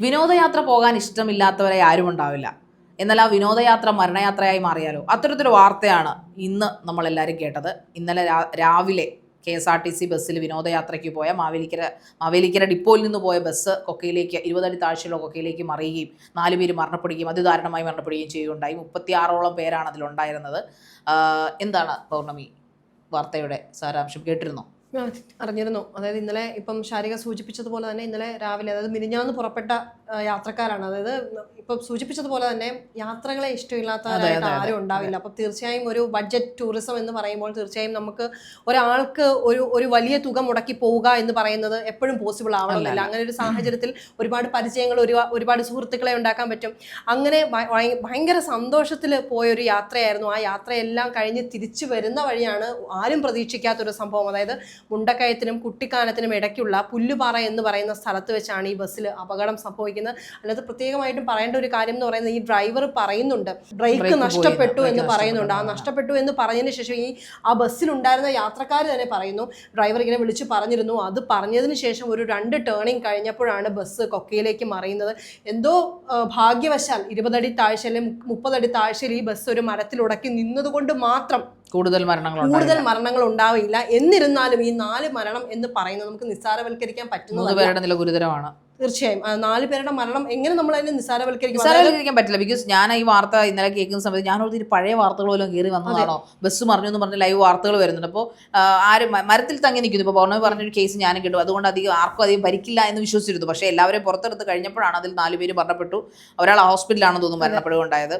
വിനോദയാത്ര പോകാൻ ഇഷ്ടമില്ലാത്തവരെ ആരും ഉണ്ടാവില്ല. എന്നാൽ ആ വിനോദയാത്ര മരണയാത്രയായി മാറിയാലോ? അത്തരത്തിലൊരു വാർത്തയാണ് ഇന്ന് നമ്മളെല്ലാവരും കേട്ടത്. ഇന്നലെ രാവിലെ K S R T C ബസ്സിൽ വിനോദയാത്രയ്ക്ക് പോയ മാവേലിക്കര മാവേലിക്കര ഡിപ്പോയിൽ നിന്ന് പോയ ബസ് കൊക്കയിലേക്ക് ഇരുപതടി താഴ്ചയുള്ള കൊക്കയിലേക്ക് മറിയുകയും നാല് പേര് മരണപ്പെടുകയും അതിദാരുണമായി മരണപ്പെടുകയും ചെയ്യുകയുണ്ടായി. മുപ്പത്തിയാറോളം പേരാണ് അതിലുണ്ടായിരുന്നത്. എന്താണ് പൗർണമി വാർത്തയുടെ സാരാംശം? കേട്ടിരുന്നോ? അറിഞ്ഞിരുന്നു. അതായത് ഇന്നലെ ഇപ്പം ശാരിക സൂചിപ്പിച്ചതുപോലെ തന്നെ ഇന്നലെ രാവിലെ അതായത് മിനിഞ്ഞാന്ന് പുറപ്പെട്ട യാത്രക്കാരാണ്. അതായത് ഇപ്പം സൂചിപ്പിച്ചതുപോലെ തന്നെ യാത്രകളെ ഇഷ്ടമില്ലാത്തവരായിട്ട് ആരും ഉണ്ടാവില്ല. അപ്പം തീർച്ചയായും ഒരു ബഡ്ജറ്റ് ടൂറിസം എന്ന് പറയുമ്പോൾ തീർച്ചയായും നമുക്ക് ഒരാൾക്ക് ഒരു ഒരു വലിയ തുക മുടക്കി പോവുക എന്ന് പറയുന്നത് എപ്പോഴും പോസിബിൾ ആവണമെന്നില്ല അങ്ങനെ ഒരു സാഹചര്യത്തിൽ ഒരുപാട് പരിചയങ്ങൾ ഒരു ഒരുപാട് സുഹൃത്തുക്കളെ ഉണ്ടാക്കാൻ പറ്റും. അങ്ങനെ ഭയങ്കര സന്തോഷത്തിൽ പോയൊരു യാത്രയായിരുന്നു. ആ യാത്രയെല്ലാം കഴിഞ്ഞ് തിരിച്ചു വരുന്ന വഴിയാണ് ആരും പ്രതീക്ഷിക്കാത്തൊരു സംഭവം. അതായത് മുണ്ടക്കയത്തിനും കുട്ടിക്കാനത്തിനും ഇടയ്ക്കുള്ള പുല്ലുപാറ എന്ന് പറയുന്ന സ്ഥലത്ത് വെച്ചാണ് ഈ ബസ്സിൽ അപകടം സംഭവിക്കുന്നത്. അല്ലാതെ പ്രത്യേകമായിട്ടും പറയേണ്ട ഒരു കാര്യം എന്ന് പറയുന്നത് ഈ ഡ്രൈവർ പറയുന്നുണ്ട്. ബ്രേക്ക് നഷ്ടപ്പെട്ടു എന്ന് പറയുന്നുണ്ട്. ആ നഷ്ടപ്പെട്ടു. എന്ന് പറഞ്ഞതിന് ശേഷം ഈ ആ ബസ്സിലുണ്ടായിരുന്ന യാത്രക്കാർ തന്നെ പറയുന്നു. ഡ്രൈവർ ഇങ്ങനെ വിളിച്ച് പറഞ്ഞിരുന്നു. അത് പറഞ്ഞതിന് ശേഷം ഒരു രണ്ട് ടേണിങ് കഴിഞ്ഞപ്പോഴാണ് ബസ് കൊക്കയിലേക്ക് മറിയുന്നത്. എന്തോ ഭാഗ്യവശാൽ ഇരുപതടി താഴ്ച അല്ലെങ്കിൽ മുപ്പതടി താഴ്ചയിൽ ഈ ബസ് ഒരു മരത്തിൽ ഉടക്കി നിന്നതുകൊണ്ട് മാത്രം കൂടുതൽ മരണങ്ങൾ കൂടുതൽ മരണങ്ങൾ ഉണ്ടാവില്ല എന്നിരുന്നാലും ഈ നാല് മരണം എന്ന് പറയുന്നത് നമുക്ക് നിസ്സാരവൽക്കരിക്കാൻ പറ്റുന്നത് പേരുടെ നില ഗുരുതരമാണ്. തീർച്ചയായും. നാല് പേരുടെ മരണം എങ്ങനെ നമ്മൾ അതിനെ നിസ്സാരവൽക്കരിക്കും? നിസ്സാരവൽക്കരിക്കാൻ പറ്റില്ല. ബിക്കോസ് ഞാൻ ഈ വാർത്ത ഇന്നലെ കേൾക്കുന്ന സമയത്ത് ഞാൻ ഒരു പഴയ വാർത്തകൾ പോലും കയറി വന്നതാണോ? ബസ് മറിഞ്ഞു എന്ന് പറഞ്ഞ് ലൈവ് വാർത്തകൾ വരുന്നുണ്ട്. അപ്പോൾ ആരും മരത്തിൽ തങ്ങി നിൽക്കുന്നു. ഇപ്പോൾ പൗർണമി പറഞ്ഞൊരു കേസ് ഞാനും കേട്ടു. അതുകൊണ്ട് അധികം ആർക്കും അധികം ഭരിക്കില്ല എന്ന് വിശ്വസിച്ചിരുന്നു. പക്ഷേ എല്ലാവരെയും പുറത്തെടുത്ത് കഴിഞ്ഞപ്പോഴാണ് അതിൽ നാല് പേര് മരണപ്പെട്ടു. ഒരാൾ ഹോസ്പിറ്റലാണ് തോന്നുന്നു മരണപ്പെടുകയുണ്ടായത്.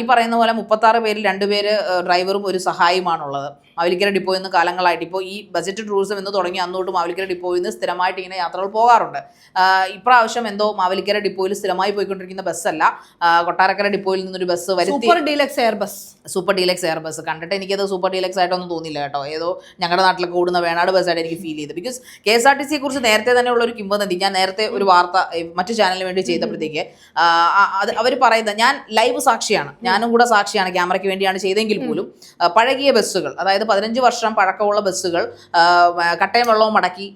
ഈ പറയുന്ന പോലെ മുപ്പത്താറ് പേരിൽ രണ്ടുപേര് ഡ്രൈവറും ഒരു സഹായിയുമാണുള്ളത്. മാവലിക്കര ഡിപ്പോയിൽ നിന്ന് കാലങ്ങളായിട്ട്. ഇപ്പോൾ ഈ ബജറ്റ് ടൂറിസം എന്ന് തുടങ്ങി അന്നോട്ട് മാവലിക്കര ഡിപ്പോയിൽ നിന്ന് സ്ഥിരമായിട്ട് ഇങ്ങനെ യാത്രകൾ പോകാറുണ്ട്. ഇപ്രാവശ്യം എന്തോ മാവലിക്കര ഡിപ്പോയിൽ സ്ഥിരമായി പോയിക്കൊണ്ടിരിക്കുന്ന ബസ്സല്ല അല്ല. കൊട്ടാരക്കര ഡിപ്പോയിൽ നിന്നൊരു ബസ് വരുത്തി. Super deluxe air bus super deluxe air bus കണ്ടിട്ട് എനിക്കത് സൂപ്പർ ഡീലക്സ് ആയിട്ടൊന്നും തോന്നിയില്ല കേട്ടോ. ഏതോ ഞങ്ങളുടെ നാട്ടിലൊക്കെ കൂടുന്ന വേണാട് ബസ്സായിട്ട് എനിക്ക് ഫീൽ ചെയ്ത്. Because K S R T സിയെ കുറിച്ച് നേരത്തെ തന്നെ ഉള്ള ഒരു കിംവദന്തി. ഞാൻ നേരത്തെ ഒരു വാർത്ത മറ്റു ചാനലിന് വേണ്ടി ചെയ്തപ്പോഴത്തേക്ക് അത് അവർ പറയുന്നത് ഞാൻ ലൈവ് സാക്ഷിയാണ്. ഞാനും കൂടെ സാക്ഷിയാണ് ക്യാമറയ്ക്ക് വേണ്ടിയാണ് ചെയ്തെങ്കിൽ പോലും പഴകിയ ബസ്സുകൾ അതായത് പതിനഞ്ച് വർഷം പഴക്കമുള്ള ബസ്സുകൾ കട്ടയും വെള്ളവും മടക്കി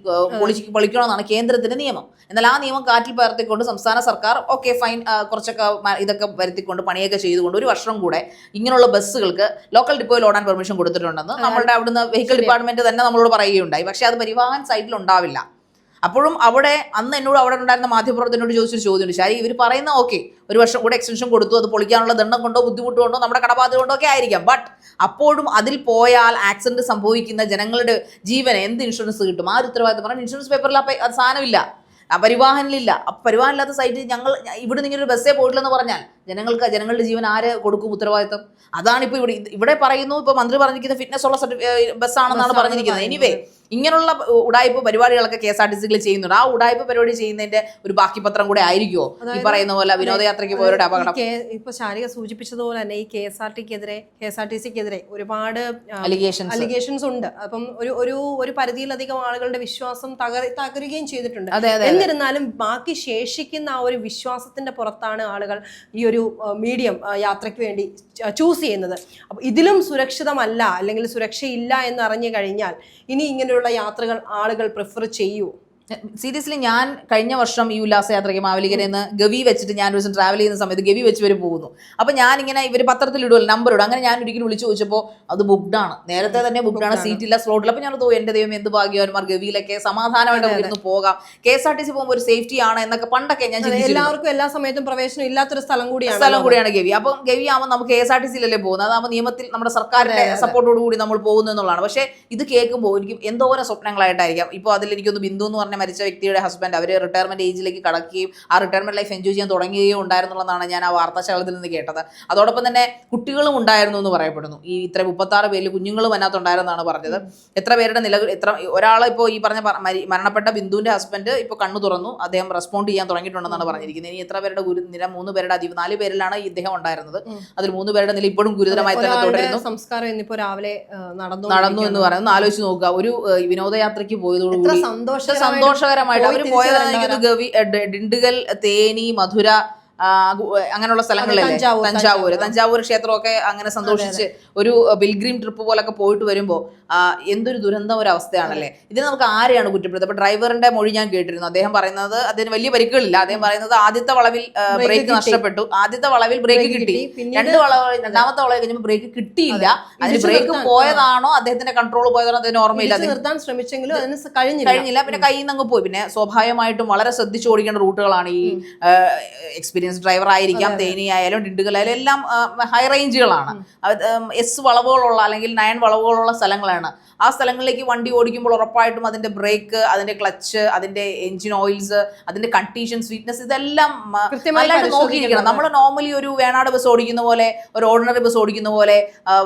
പൊളിച്ച് പൊളിക്കണമെന്നാണ് കേന്ദ്രത്തിന്റെ നിയമം. എന്നാൽ ആ നിയമം കാറ്റിൽ പകർത്തിക്കൊണ്ട് സംസ്ഥാന സർക്കാർ ഓക്കെ ഫൈൻ കുറച്ചൊക്കെ ഇതൊക്കെ വരുത്തിക്കൊണ്ട് പണിയൊക്കെ ചെയ്തുകൊണ്ട് ഒരു വർഷം കൂടെ ഇങ്ങനെയുള്ള ബസ്സുകൾക്ക് ലോക്കൽ ഡിപ്പോയിൽ ഓടാൻ പെർമിഷൻ കൊടുത്തിട്ടുണ്ടെന്ന് നമ്മളുടെ അവിടുന്ന് വെഹിക്കിൾ ഡിപ്പാർട്ട്മെന്റ് തന്നെ നമ്മളോട് പറയുകയുണ്ടായി. പക്ഷെ അത് പരിവാഹൻ സൈറ്റിൽ ഉണ്ടാവില്ല. അപ്പോഴും അവിടെ അന്ന് എന്നോട് അവിടെ ഉണ്ടായിരുന്ന മാധ്യമപ്രവർത്തനോട് ചോദിച്ചൊരു ചോദ്യമുണ്ട്. ശരി ഇവർ പറയുന്ന ഓക്കെ ഒരു വർഷം കൂടെ എക്സ്റ്റൻഷൻ കൊടുത്തു അത് പൊളിക്കാനുള്ള ദണ്ണം കൊണ്ടോ ബുദ്ധിമുട്ട് കൊണ്ടോ നമ്മുടെ കടബാധ കൊണ്ടോ ഒക്കെ ആയിരിക്കാം. ബട്ട് അപ്പോഴും അതിൽ പോയാൽ ആക്സിഡന്റ് സംഭവിക്കുന്ന ജനങ്ങളുടെ ജീവന് എന്ത് ഇൻഷുറൻസ് കിട്ടും? ആ ഒരു ഉത്തരവാദിത്തം പറഞ്ഞാൽ ഇൻഷുറൻസ് പേപ്പറിൽ അത് സാധനമില്ല. പരിവാഹനിലില്ല. അപ്പം പരിവാഹനില്ലാത്ത സൈറ്റിൽ ഞങ്ങൾ ഇവിടെ ഇങ്ങനെ ഒരു ബസ്സേ പോയിട്ടില്ലെന്ന് പറഞ്ഞാൽ ജനങ്ങൾക്ക് ജനങ്ങളുടെ ജീവൻ ആര് കൊടുക്കും ഉത്തരവാദിത്തം അതാണ് ഇപ്പോൾ ഇവിടെ ഇവിടെ പറയുന്നു ഇപ്പോൾ മന്ത്രി പറഞ്ഞിരിക്കുന്ന ഫിറ്റ്നസ് ഉള്ള ബസ്സാണെന്നാണ് പറഞ്ഞിരിക്കുന്നത്. എനിവേ ഇങ്ങനെയുള്ള ഉടായ്പ പരിപാടികളൊക്കെ കെ എസ് ആർ ടി സികൾ ചെയ്യുന്നുണ്ട്. ആ ഉടായ്പ പരിപാടി ചെയ്യുന്നതിന്റെ ഒരു ബാക്കി പത്രം കൂടെ ആയിരിക്കുമോ ഈ പറയുന്ന പോലെ വിനോദയാത്രയ്ക്ക് പോയവരുടെ അപകടം. ഇപ്പൊ ശാരിക സൂചിപ്പിച്ചതുപോലെ തന്നെ ഈ കെ എസ് ആർ ടിക്കെതിരെ കെ എസ് ആർ ടി സിക്കെതിരെ ഒരുപാട് അലിഗേഷൻസ് ഉണ്ട്. അപ്പം ഒരു ഒരു ഒരു പരിധിയിലധികം ആളുകളുടെ വിശ്വാസം തകരുകയും ചെയ്തിട്ടുണ്ട്. എന്നിരുന്നാലും ബാക്കി ശേഷിക്കുന്ന ആ ഒരു വിശ്വാസത്തിന്റെ പുറത്താണ് ആളുകൾ ഈ ഒരു മീഡിയം യാത്രയ്ക്ക് വേണ്ടി ചൂസ് ചെയ്യുന്നത്. ഇതിലും സുരക്ഷിതമല്ല അല്ലെങ്കിൽ സുരക്ഷയില്ല എന്ന് അറിഞ്ഞു കഴിഞ്ഞാൽ ഇനി ഇങ്ങനെയുള്ള യാത്രകൾ ആളുകൾ പ്രിഫർ ചെയ്യൂ. സീരിയസ്ലി ഞാൻ കഴിഞ്ഞ വർഷം ഈ ഉല്ലാസയാത്രയ്ക്ക് മാവലികരെ നിന്ന് ഗവി വെച്ചിട്ട് ഞാൻ ഒരു ദിവസം ട്രാവൽ ചെയ്യുന്ന സമയത്ത് ഗവി വെച്ച് വരും പോകുന്നു. അപ്പൊ ഞാൻ ഇങ്ങനെ ഇവർ പത്രത്തിൽ ഇടുമല്ലോ നമ്പർ ഇടും. അങ്ങനെ ഞാൻ ഒരിക്കലും വിളിച്ചു ചോദിച്ചപ്പോൾ അത് ബുക്ക്ഡാണ് നേരത്തെ തന്നെ ബുക്ക്ഡാണ് ആണ്. സീറ്റ് ഇല്ല സ്ലോട്ടിൽ അപ്പൊ ഞാൻ തോന്നും എന്റെ ദൈവം എന്ത് ഭാഗ്യവാന്മാർ ഗവിയിലൊക്കെ സമാധാനമായിട്ട് നമുക്ക് ഇരുന്ന് പോകാം. K S R T C പോകുമ്പോൾ ഒരു സേഫ്റ്റി ആണ് എന്നൊക്കെ പണ്ടൊക്കെ ഞാൻ എല്ലാവർക്കും എല്ലാ സമയത്തും പ്രവേശനം ഇല്ലാത്തൊരു സ്ഥലം കൂടിയാണ് സ്ഥലം കൂടിയാണ് ഗവി. അപ്പം ഗവി ആവുമ്പോൾ നമുക്ക് കെ എസ് ആർ ടി സിയിലല്ലേ പോകുന്നത്? അതാകുമ്പോൾ നിയമത്തിൽ നമ്മുടെ സർക്കാരിന്റെ സപ്പോർട്ടോട് കൂടി നമ്മൾ പോകുന്നു എന്നുള്ളതാണ്. പക്ഷേ ഇത് കേൾക്കുമ്പോൾ എനിക്ക് എന്തോരം സ്വപ്നങ്ങളായിട്ടായിരിക്കാം. ഇപ്പോൾ അതിൽ എനിക്കൊന്ന് ബിന്ദു എന്ന് പറഞ്ഞ മരിച്ച വ്യക്തിയുടെ ഹസ്ബൻഡ് അവർ റിട്ടയർമെന്റ് ഏജിലേക്ക് കടക്കുകയും ആ റിട്ടയർമെന്റ് ലൈഫ് എൻജോയ് ചെയ്യാൻ തുടങ്ങുകയും ഉണ്ടായിരുന്നുള്ളതാണ് ഞാൻ ആ വാർത്താശാലത്തിൽ നിന്ന് കേട്ടത്. അതോടൊപ്പം തന്നെ കുട്ടികളും ഉണ്ടായിരുന്നു എന്ന് പറയപ്പെടുന്നു. ഈ ഇത്ര മുപ്പത്താറ് പേരിൽ കുഞ്ഞുങ്ങളും അതിനകത്തുണ്ടായിരുന്നാണ് പറഞ്ഞത്. എത്ര പേരുടെ നില എത്ര ഒരാൾ ഇപ്പോൾ ഈ പറഞ്ഞ മരണപ്പെട്ട ബിന്ദുവിന്റെ ഹസ്ബൻഡ് ഇപ്പോൾ കണ്ണു തുറന്നു. അദ്ദേഹം റെസ്പോണ്ട് ചെയ്യാൻ തുടങ്ങിയിട്ടുണ്ടെന്നാണ് പറഞ്ഞിരിക്കുന്നത്. ഇനി എത്ര പേരുടെ ഗുരു നില മൂന്ന് പേരുടെ അതി നാല് പേരിലാണ് ഈ ഇദ്ദേഹം ഉണ്ടായിരുന്നത്. അതിൽ മൂന്ന് പേരുടെ നില ഇപ്പോഴും ഗുരുതരമായി തന്നെ തുടരുന്നു. സംസ്കാരം ഇന്നിപ്പോ രാവിലെ നടന്നു നടന്നു എന്ന് പറയുന്നത് ആലോചിച്ച് നോക്കുക. ഒരു വിനോദയാത്രയ്ക്ക് പോയതോടുകൂടി പക്ഷെ സന്തോഷകരമായിട്ട് അവർ തിരിച്ച് പോയതാണ് ഗവി ഡിണ്ടുകൽ തേനി മധുര അങ്ങനെയുള്ള സ്ഥലങ്ങളിലല്ലേ തഞ്ചാവൂർ, തഞ്ചാവൂർ. ക്ഷേത്രമൊക്കെ അങ്ങനെ സന്തോഷിച്ച് ഒരു ബിൽഗ്രീം ട്രിപ്പ് പോലൊക്കെ പോയിട്ട് വരുമ്പോ എന്തൊരു ദുരന്തം ഒരു അവസ്ഥയാണല്ലേ? ഇതിന് നമുക്ക് ആരെയാണ് കുറ്റപ്പെടുത്തുന്നത് അപ്പൊ ഡ്രൈവറിന്റെ മൊഴി ഞാൻ കേട്ടിരുന്നു. അദ്ദേഹം പറയുന്നത് അതിന് വലിയ പരിക്കുകളില്ല. അദ്ദേഹം പറയുന്നത് ആദ്യത്തെ വളവിൽ ബ്രേക്ക്. നഷ്ടപ്പെട്ടു. ആദ്യത്തെ വളവിൽ ബ്രേക്ക് കിട്ടി. കിട്ടി. രണ്ട് വളവ് രണ്ടാമത്തെ വളവ് കഴിഞ്ഞപ്പോൾ ബ്രേക്ക് കിട്ടിയില്ല. അതിന് ബ്രേക്ക് പോയതാണോ? അദ്ദേഹത്തിന്റെ കൺട്രോൾ പോയതാണോ? അതിന് ഓർമ്മയില്ല. നിർത്താൻ ശ്രമിച്ചെങ്കിലും അതിന് കഴിഞ്ഞില്ല. കഴിഞ്ഞില്ല. പിന്നെ കയ്യിൽ നിന്ന് അങ്ങ് പോയി. പിന്നെ സ്വാഭാവികമായിട്ടും വളരെ ശ്രദ്ധിച്ചു ഓടിക്കേണ്ട റൂട്ടുകളാണ് ഈ എക്സ്പീരിയൻസ് ഡ്രൈവർ ആയിരിക്കാം തേനി ആയാലും ഡിണ്ടുകലായാലും എല്ലാം ഹൈ റേഞ്ചുകളാണ് എസ് വളവുകളുള്ള അല്ലെങ്കിൽ നയൻ വളവുകളുള്ള സ്ഥലങ്ങളാണ്. ആ സ്ഥലങ്ങളിലേക്ക് വണ്ടി ഓടിക്കുമ്പോൾ ഉറപ്പായിട്ടും അതിന്റെ ബ്രേക്ക് അതിന്റെ ക്ലച്ച് അതിന്റെ എഞ്ചിൻ ഓയിൽസ് അതിന്റെ കണ്ടീഷൻ സ്വീറ്റ്നസ് ഇതെല്ലാം കൃത്യമായിട്ട് നല്ലതായിട്ട് നോക്കിയിരിക്കണം. നമ്മൾ നോർമലി ഒരു വേണാട് ബസ് ഓടിക്കുന്ന പോലെ ഒരു ഓർഡിനറി ബസ് ഓടിക്കുന്ന പോലെ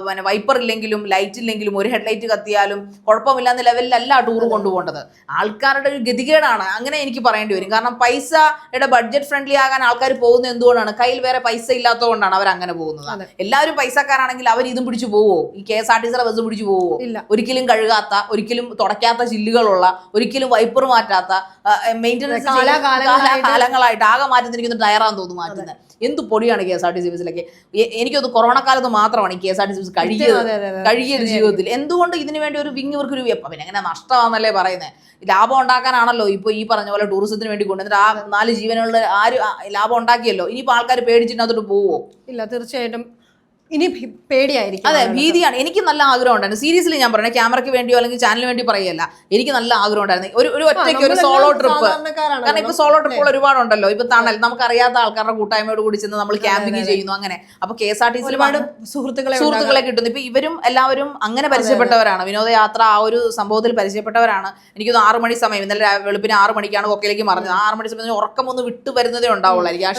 പിന്നെ വൈപ്പർ ഇല്ലെങ്കിലും ലൈറ്റ് ഇല്ലെങ്കിലും ഒരു ഹെഡ്ലൈറ്റ് കത്തിയാലും കുഴപ്പമില്ലാന്ന ലെവലിലല്ല ടൂർ കൊണ്ടുപോകേണ്ടത്. ആൾക്കാരുടെ ഒരു ഗതികേടാണ്. അങ്ങനെ എനിക്ക് പറയേണ്ടി വരും. കാരണം പൈസയുടെ ബഡ്ജറ്റ് ഫ്രണ്ട്ലി ആകാൻ ആൾക്കാർ പോകുന്നത് എന്തുകൊണ്ടാണ്? കയ്യിൽ വേറെ പൈസ ഇല്ലാത്തതുകൊണ്ടാണ് അവർ അങ്ങനെ പോകുന്നത്. എല്ലാവരും പൈസക്കാരാണെങ്കിൽ അവർ ഇതും പിടിച്ചു പോവോ? ഈ കെ എസ് ആർ ടി സിയുടെ ബസ് പിടിച്ചു പോവോ? ഒരിക്കലും കഴുകാത്ത ഒരിക്കലും തുടയ്ക്കാത്ത ചില്ലുകളുള്ള ഒരിക്കലും വൈപ്പർ മാറ്റാത്ത മെയിന്റനൻസ് കാലങ്ങളായിട്ട് ആകെ മാറ്റുന്നിരിക്കുന്ന ടയറാന്ന് തോന്നുന്നു മാറ്റുന്നത്. എന്ത് പൊടിയാണ് K S R T C ബസ്സിലൊക്കെ? എനിക്കത് എനിക്കൊന്ന് കൊറോണ കാലത്ത് മാത്രമാണ് K S R T C bus കഴുകിയത് അതെ. കഴുകിയത് ജീവിതത്തിൽ. എന്തുകൊണ്ട് ഇതിനു വേണ്ടി ഒരു വിങ് ഇവർക്ക് ഒരു പിന്നെ എങ്ങനെ നഷ്ടമാണെന്നല്ലേ പറയുന്നത് ലാഭം ഉണ്ടാക്കാനാണല്ലോ ഇപ്പോൾ ഈ പറഞ്ഞ പോലെ ടൂറിസത്തിന് വേണ്ടി കൊണ്ടുവന്നിട്ട് ആ നാല് ജീവനുള്ള ആര് ലാഭം ഉണ്ടാക്കിയല്ലോ. ഇനിയിപ്പോൾ ആൾക്കാർ പേടിച്ചിട്ട് അതോട്ട് പോവോ? ഇല്ല തീർച്ചയായിട്ടും ഇനി പേടിയായിരിക്കും അതെ. ഭീതിയാണ്. എനിക്ക് നല്ല ആഗ്രഹം ഉണ്ടായിരുന്നു സീരിയസ്ലി ഞാൻ പറഞ്ഞു ക്യാമറയ്ക്ക് വേണ്ടിയോ അല്ലെങ്കിൽ ചാനലിന് വേണ്ടി പറയല്ല എനിക്ക് നല്ല ആഗ്രഹം ഉണ്ടായിരുന്നു ഒരു ഒരു ഒറ്റയ്ക്ക് ഒരു സോളോ ട്രിപ്പ് കാരണം ഇപ്പൊ സോളോ ട്രിപ്പുകൾ ഒരുപാടുണ്ടല്ലോ. ഇപ്പൊ തണൽ നമുക്കറിയാത്ത ആൾക്കാരുടെ കൂട്ടായ്മയോട് കൂടി ചെന്ന് നമ്മൾ ക്യാമ്പിംഗ് ചെയ്യുന്നു അങ്ങനെ. അപ്പൊ K S R T C ഒരുപാട് സുഹൃത്തുക്കളെ സുഹൃത്തുക്കളെ കിട്ടുന്നു. ഇപ്പൊ ഇവരും എല്ലാവരും അങ്ങനെ പരിചയപ്പെട്ടവരാണ്. വിനോദയാത്ര ആ ഒരു സംഭവത്തിൽ പരിചയപ്പെട്ടവരാണ്. എനിക്കൊന്ന് ആറു മണി സമയം ഇന്നലെ വെളുപ്പിന് ആറ് മണിക്കാണ് കൊക്കയിലേക്ക് മറിഞ്ഞത്. ആറു മണി സമയം ഉറക്കം ഒന്ന് വിട്ടു വരുന്നതേ ഉണ്ടാവുള്ളൂ. ആ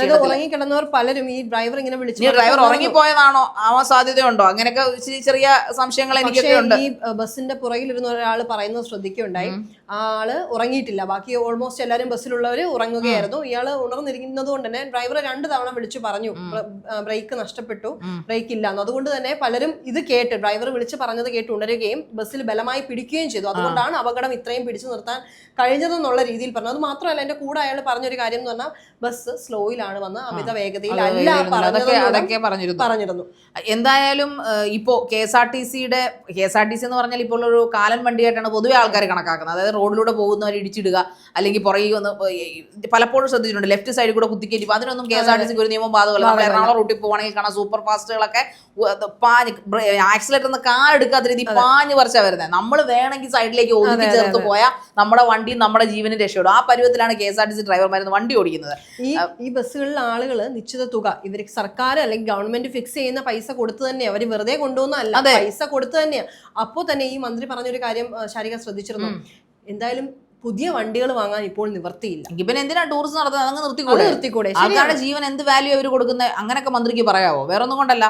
പലരും ഈ ഡ്രൈവർ ഇങ്ങനെ വിളിച്ചു ഡ്രൈവർ ഉറങ്ങിപ്പോയതാണോ? ആവാൻ സാധ്യതയുണ്ടോ? അങ്ങനെയൊക്കെ ചെറിയ സംശയങ്ങൾ എനിക്കൊക്കെ ഉണ്ട്. ഈ ബസ്സിന്റെ പുറകിലിരുന്ന ഒരാൾ പറയുന്നത് ശ്രദ്ധിക്കുകയുണ്ടായി. ആൾ ഉറങ്ങിയിട്ടില്ല. ബാക്കി ഓൾമോസ്റ്റ് എല്ലാവരും ബസ്സിലുള്ളവർ ഉറങ്ങുകയായിരുന്നു. ഇയാൾ ഉണർന്നിരിക്കുന്നത് കൊണ്ട് തന്നെ ഡ്രൈവർ രണ്ട് തവണ വിളിച്ചു പറഞ്ഞു. ബ്രേക്ക് നഷ്ടപ്പെട്ടു. ബ്രേക്ക് ഇല്ല അതുകൊണ്ട് തന്നെ പലരും ഇത് കേട്ട് ഡ്രൈവർ വിളിച്ചു പറഞ്ഞത് കേട്ട് ഉണരുകയും ബസ്സിൽ ബലമായി പിടിക്കുകയും ചെയ്തു. അതുകൊണ്ടാണ് അപകടം ഇത്രയും പിടിച്ചു നിർത്താൻ കഴിഞ്ഞതെന്നുള്ള രീതിയിൽ പറഞ്ഞു അത് മാത്രമല്ല എന്റെ കൂടെ അയാൾ പറഞ്ഞൊരു കാര്യം എന്ന് പറഞ്ഞാൽ ബസ് സ്ലോയിലാണ് വന്ന് അമിത വേഗതയിലല്ല അത് അതൊക്കെ പറഞ്ഞിരുന്നു. പറഞ്ഞിരുന്നു. എന്തായാലും ഇപ്പോ കെ എസ് ആർ ടി സിയുടെ K S R T C എന്ന് പറഞ്ഞാൽ ഇപ്പോൾ ഒരു കാലൻ വണ്ടിയായിട്ടാണ് പൊതുവെ ആൾക്കാർ കണക്കാക്കുന്നത്. അതായത് റോഡിലൂടെ പോകുന്നവർ ഇടിച്ചിടുക അല്ലെങ്കിൽ പുറകെ ഒന്ന് പലപ്പോഴും ശ്രദ്ധിച്ചിട്ടുണ്ട്. ലെഫ്റ്റ് സൈഡിൽ കൂടെ കുത്തിക്കയറ്റി അപ്പൊ അതിനൊന്നും കെ എസ് ആർ ടി സിക്ക് ഒരു നിയമം ബാധകമല്ല. നമ്മൾ എറണാകുളം റൂട്ടിൽ പോകണമെങ്കിൽ കാണാം സൂപ്പർ ഫാസ്റ്റുകളൊക്കെ പാഞ്ഞ് ആക്സിലേറ്റർ ഒന്ന് കാലെടുക്കാത്ത രീതി പാഞ്ഞ് പറിച്ചാ വരുന്നത് നമ്മൾ വേണമെങ്കിൽ സൈഡിലേക്ക് ഒതുക്കി ചേർത്ത് പോയാൽ നമ്മുടെ വണ്ടി നമ്മുടെ ജീവന് രക്ഷപ്പെടും. ആ പരുവത്തിലാണ് K S R T C ഡ്രൈവർമാർ വണ്ടി ഓടിക്കുന്നത്. ഈ ഈ ബസ്സുകളിലെ ആളുകൾ നിശ്ചിത തുക ഇവർ സർക്കാർ അല്ലെങ്കിൽ ഗവൺമെന്റ് ഫിക്സ് ചെയ്യുന്ന പൈസ കൊടുത്തു തന്നെ അവർ വെറുതെ കൊണ്ടുപോകുന്നതല്ല. പൈസ കൊടുത്തു തന്നെയാണ് അപ്പോൾ തന്നെ ഈ മന്ത്രി പറഞ്ഞൊരു കാര്യം ശാരിക ശ്രദ്ധിച്ചിരുന്നു. എന്തായാലും പുതിയ വണ്ടികൾ വാങ്ങാൻ ഇപ്പോൾ നിവർത്തിയില്ല. പിന്നെ എന്തിനാ ടൂറിസം നടത്തുന്നത്? അങ്ങ് നിർത്തിക്കൂടെ? നിർത്തിക്കൂടെ. ആൾക്കാരുടെ ജീവൻ എന്ത് വാല്യൂ അവർ കൊടുക്കുന്ന? അങ്ങനെയൊക്കെ മന്ത്രിക്ക് പറയാവോ? വേറെ ഒന്നും കൊണ്ടല്ല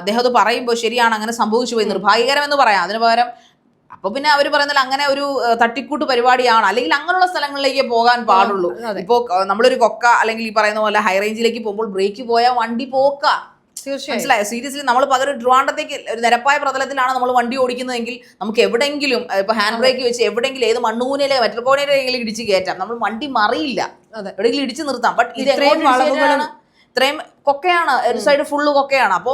അദ്ദേഹം പറയുമ്പോൾ ശരിയാണ് അങ്ങനെ സംഭവിച്ചു പോയി. നിർഭാഗ്യകരം എന്ന് പറയാം. അതിന് പകരം അപ്പൊ പിന്നെ അവർ പറയുന്നത് അങ്ങനെ ഒരു തട്ടിക്കൂട്ട് പരിപാടിയാണ്. അല്ലെങ്കിൽ അങ്ങനെയുള്ള സ്ഥലങ്ങളിലേക്ക് പോകാൻ പാടുള്ളൂ. ഇപ്പോൾ നമ്മളൊരു കൊക്ക അല്ലെങ്കിൽ ഈ പറയുന്ന പോലെ ഹൈറേഞ്ചിലേക്ക് പോകുമ്പോൾ ബ്രേക്ക് പോയാൽ വണ്ടി പോക്ക. മനസ്സിലായോ? സീരിയസ്ലി നമ്മൾ പകരം ട്രിവാണ്ടത്തേക്ക് ഒരു നിരപ്പായ പ്രതലത്തിലാണ് നമ്മൾ വണ്ടി ഓടിക്കുന്നതെങ്കിൽ നമുക്ക് എവിടെയെങ്കിലും ഇപ്പൊ ഹാൻഡ് ബ്രേക്ക് വെച്ച് എവിടെയെങ്കിലും ഏത് മണ്ണൂനിലെ മെട്രോപോണിയിലെങ്കിലും ഇടിച്ച് കയറ്റാം നമ്മൾ വണ്ടി മറിയില്ല. എവിടെയെങ്കിലും ഇടിച്ച് നിർത്താം. ബട്ട് ഇത് ഇത്രയും എങ്ങോട്ട് ഇടിച്ച് വളവുകളും- കയറ്റാനാണ്? ഇത്രയും കൊക്കയാണ്. ഒരു സൈഡ് ഫുള്ള് കൊക്കയാണ്. അപ്പോ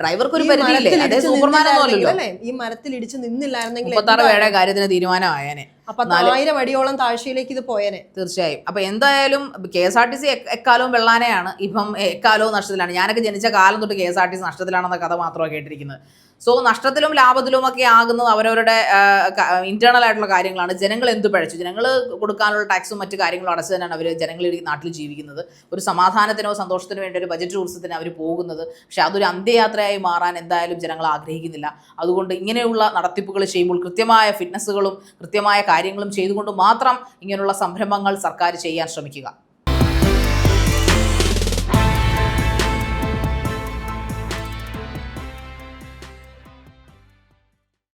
ഡ്രൈവർക്ക് ഒരു പരിധിയില്ലേ? സൂപ്പർമാനോ അല്ലല്ലോ ഈ മരത്തിൽ ഇടിച്ച് നിന്നില്ലായിരുന്നെങ്കിൽ കാര്യത്തിന് തീരുമാനമായേനെ. അപ്പൊ ആയിരം അടിയോളം താഴ്ചയിലേക്ക് ഇത് പോയനെ. തീർച്ചയായും. അപ്പൊ എന്തായാലും K S R T C എക്കാലവും വെള്ളാനയാണ്. ഇപ്പം എക്കാലവും നഷ്ടത്തിലാണ്. ഞാനൊക്കെ ജനിച്ച കാലം തൊട്ട് K S R T C നഷ്ടത്തിലാണെന്ന കഥ മാത്രമാണ് കേട്ടിരിക്കുന്നത്. സോ നഷ്ടത്തിലും ലാഭത്തിലും ഒക്കെ ആകുന്നത് അവരവരുടെ ഇന്റേണൽ ആയിട്ടുള്ള കാര്യങ്ങളാണ്. ജനങ്ങൾ എന്ത് പഴച്ചു? ജനങ്ങൾ കൊടുക്കാനുള്ള ടാക്സും മറ്റു കാര്യങ്ങളും അടച്ചു തന്നെയാണ് അവർ ജനങ്ങൾ ഈ നാട്ടിൽ ജീവിക്കുന്നത്. ഒരു സമാധാനത്തിനോ സന്തോഷത്തിനോ വേണ്ടി ഒരു ബജറ്റ് ടൂറിസത്തിന് അവർ പോകുന്നത്. പക്ഷെ അതൊരു അന്ത്യയാത്രയായി മാറാൻ എന്തായാലും ജനങ്ങൾ ആഗ്രഹിക്കുന്നില്ല. അതുകൊണ്ട് ഇങ്ങനെയുള്ള നടത്തിപ്പുകൾ ചെയ്യുമ്പോൾ കൃത്യമായ ഫിറ്റ്നസ്സുകളും കൃത്യമായ കാര്യങ്ങളും ചെയ്തുകൊണ്ട് മാത്രം ഇങ്ങനെയുള്ള സംരംഭങ്ങൾ സർക്കാർ ചെയ്യാൻ ശ്രമിക്കുക.